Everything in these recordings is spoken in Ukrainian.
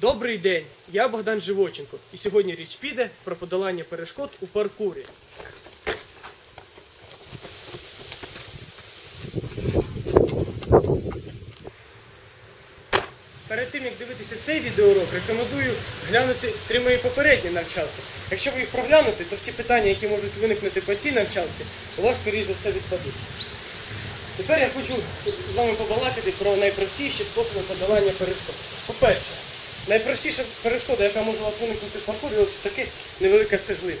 Добрий день, я Богдан Живоченко, і сьогодні річ піде про подолання перешкод у паркурі. Перед тим як дивитися цей відеоурок, рекомендую глянути три мої попередні навчалки. Якщо ви їх проглянете, то всі питання, які можуть виникнути по цій навчалці, у вас, скоріш за все, відпадуть. Тепер я хочу з вами побалакати про найпростіші способи подолання перешкод. По-перше, найпростіша перешкода, яка може вас виникнути в паркурі, ось таки невелика цеглина.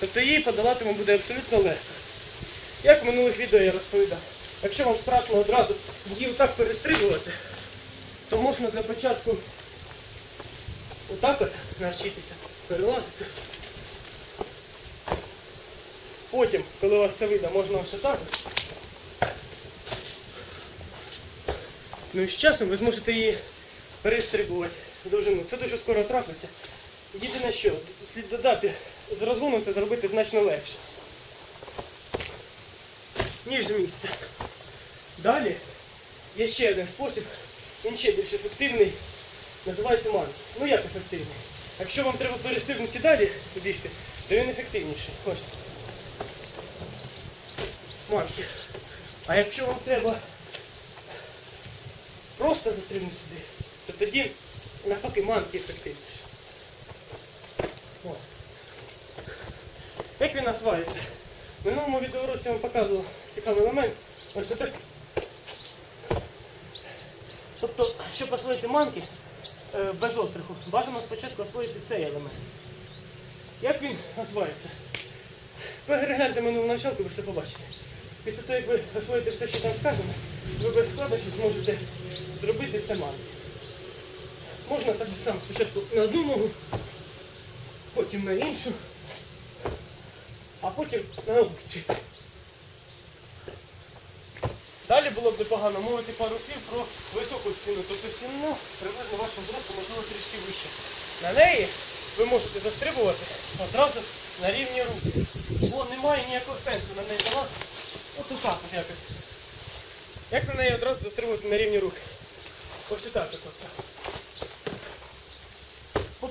Тобто її подолати вам буде абсолютно легко. Як в минулих відео я розповідав, якщо вам страшно одразу її отак перестрибувати, то можна для початку отак от навчитися перелазити. Потім, коли у вас це вийде, можна ось отак. Ну і з часом ви зможете її перестрибувати довжину. Це дуже скоро трапиться. Єдине що, слід додати, з розгоном це зробити значно легше. Ніж з місця. Далі є ще один спосіб, він ще більш ефективний, називається манки. Ну як ефективний? Якщо вам треба перестрибнути далі бігти, то він ефективніший. Ось. Манки. А якщо вам треба просто застрибнути сюди, то тоді навпаки манки ефективніше. Як він освається? В минулому відеоуроці я вам показував цікавий момент. Ось отак. Тобто, щоб освоїти манки е, без остраху, бажано спочатку освоїти цей елемент. Як він освоїться? Перегляньте минулу навчалку, ви все побачите. Після того, як ви освоїте все, що там сказано, ви без складнощів зможете зробити це манки. Можна так само спочатку на одну ногу, потім на іншу, а потім на обидві. Далі було б непогано мовити пару слів про високу стіну, тобто стіну приблизно вашого зросту, можливо, трішки вище. На неї ви можете застрибувати одразу на рівні руки. Бо немає ніякого сенсу на неї. От отак от якось. Як на неї одразу застрибувати на рівні руки? Ось отак от.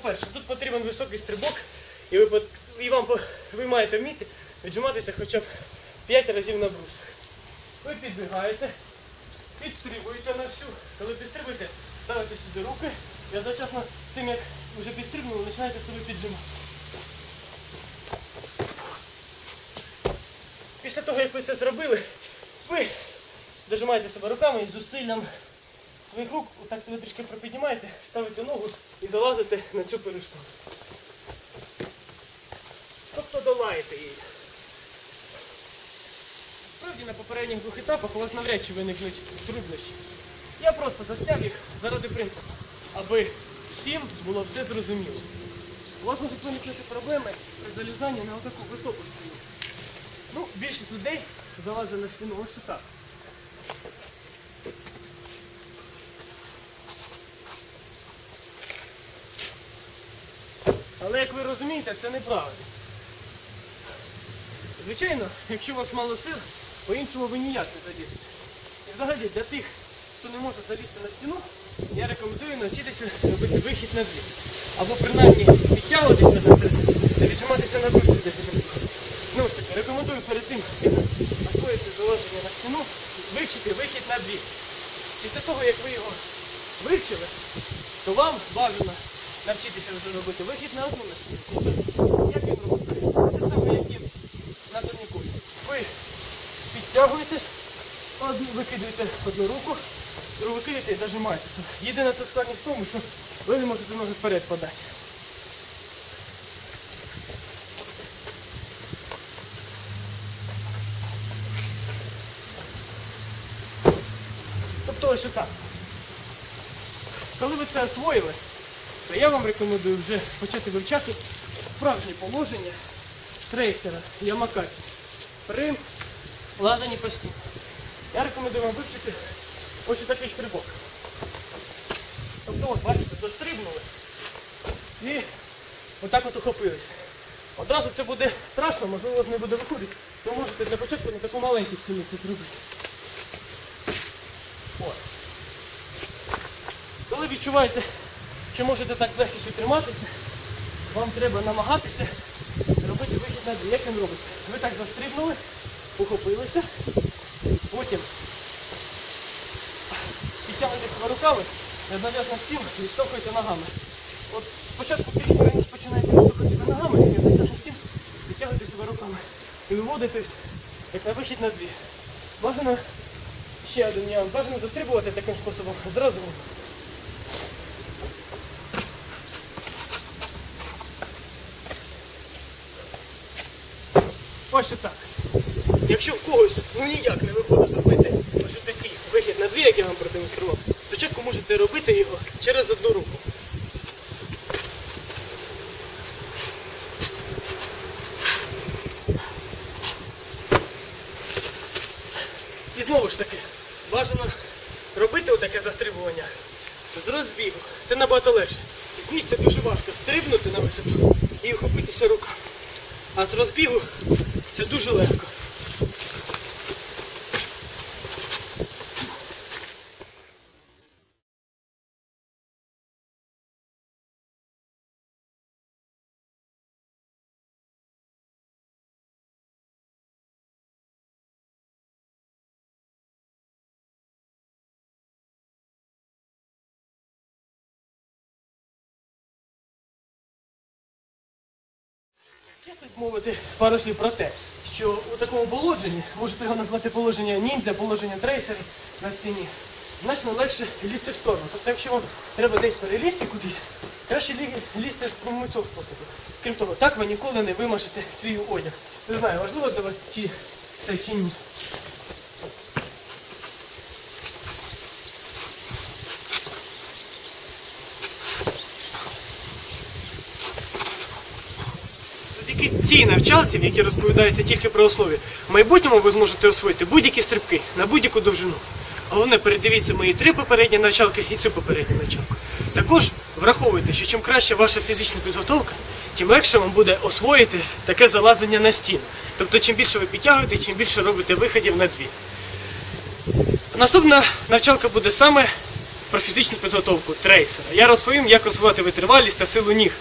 По-перше, тут потрібен високий стрибок, і ви, і вам, ви маєте вміти віджиматися хоча б 5 разів на брусах. Ви підбігаєте, підстрибуєте на всю. Коли підстрибуєте, ставите сюди руки і одночасно з тим, як вже підстрибнули, починаєте себе піджимати. Після того, як ви це зробили, ви дожимаєте себе руками і зусиллям своїх рук так себе трішки припіднімаєте, ставите ногу і залазите на цю перешкоду. Тобто долаєте її. Справді на попередніх двох етапах у вас навряд чи виникнуть труднощі. Я просто засняв їх заради принципу, аби всім було все зрозуміло. У вас можуть виникнути проблеми при залізанні на отаку високу стіну. Ну, більшість людей залазить на стіну ось так. Але як ви розумієте, це неправильно. Звичайно, якщо у вас мало сил, по-іншому ви ніяк не залізете. І взагалі для тих, хто не може залізти на стіну, я рекомендую навчитися робити вихід на дві. Або принаймні відтягуватися на це, віджиматися на брусі 10 разів. Ну ж таки, рекомендую перед тим, як освоїти заложення на стіну, вивчити вихід на дві. Після того, як ви його вивчили, то вам бажано навчитися вже робити вихід на одну. Тобто, Як він робить? Це саме як і на турніку. Ви підтягуєтесь, одну, викидуєте одну руку, другу викидаєте і зажимаєтеся. Єдина тут складність в тому, що ви не можете ноги вперед подати. Тобто ось отак. Коли ви це освоїли, то я вам рекомендую вже почати вивчати справжнє положення трейсера Ямакаті при лазанні по стіні. Я рекомендую вам вивчити ось такий стрибок. Тобто, от, бачите, дострибнули і отак от ухопились. Одразу це буде страшно, можливо, не буде виходити, то можете для початку на таку маленьку стіну це зробити. От. Коли відчуваєте що можете так з легкістю триматися, вам треба намагатися робити вихід на дві. Як він робить? Ви так застрибнули, ухопилися, потім підтягуєте себе руками, з цим відштовхуєте ногами. От спочатку трішки раніше починаєте відштовхувати себе ногами, і одночасно цим підтягуєте себе руками. І виводитесь як на вихід на дві. Бажано ще один нюанс. Бажано застрибувати таким способом зразу. Ось так. Якщо в когось ну ніяк не виходить зробити ось такий вихід на дві, як я вам продемонстрував, спочатку можете робити його через одну руку. І знову ж таки, бажано робити отаке застрибування з розбігу. Це набагато легше. З місця дуже важко стрибнути на висоту і охопитися руками. А з розбігу це дуже легко. Мовити пару слів про те, що у такому положенні, можете його назвати положення ніндзя, положення трейсера на стіні, значно легше лізти в сторону. Тобто, якщо вам треба десь перелізти кудись, краще лізти допомогою цього способу. Крім того, так ви ніколи не вимажете свій одяг. Не знаю, важливо для вас чи чи ні. Завдяки цій навчалці, в якій розповідається тільки про основі, в майбутньому ви зможете освоїти будь-які стрибки на будь-яку довжину. Головне, передивіться мої три попередні навчалки і цю попередню навчалку. Також враховуйте, що чим краще ваша фізична підготовка, тим легше вам буде освоїти таке залазення на стіну. Тобто, чим більше ви підтягуєтесь, чим більше робите виходів на дві. Наступна навчалка буде саме про фізичну підготовку трейсера. Я розповім, як розвивати витривалість та силу ніг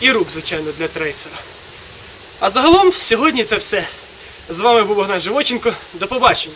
і рук, звичайно, для трейсера. А загалом сьогодні це все. З вами був Богдан Живоченко. До побачення.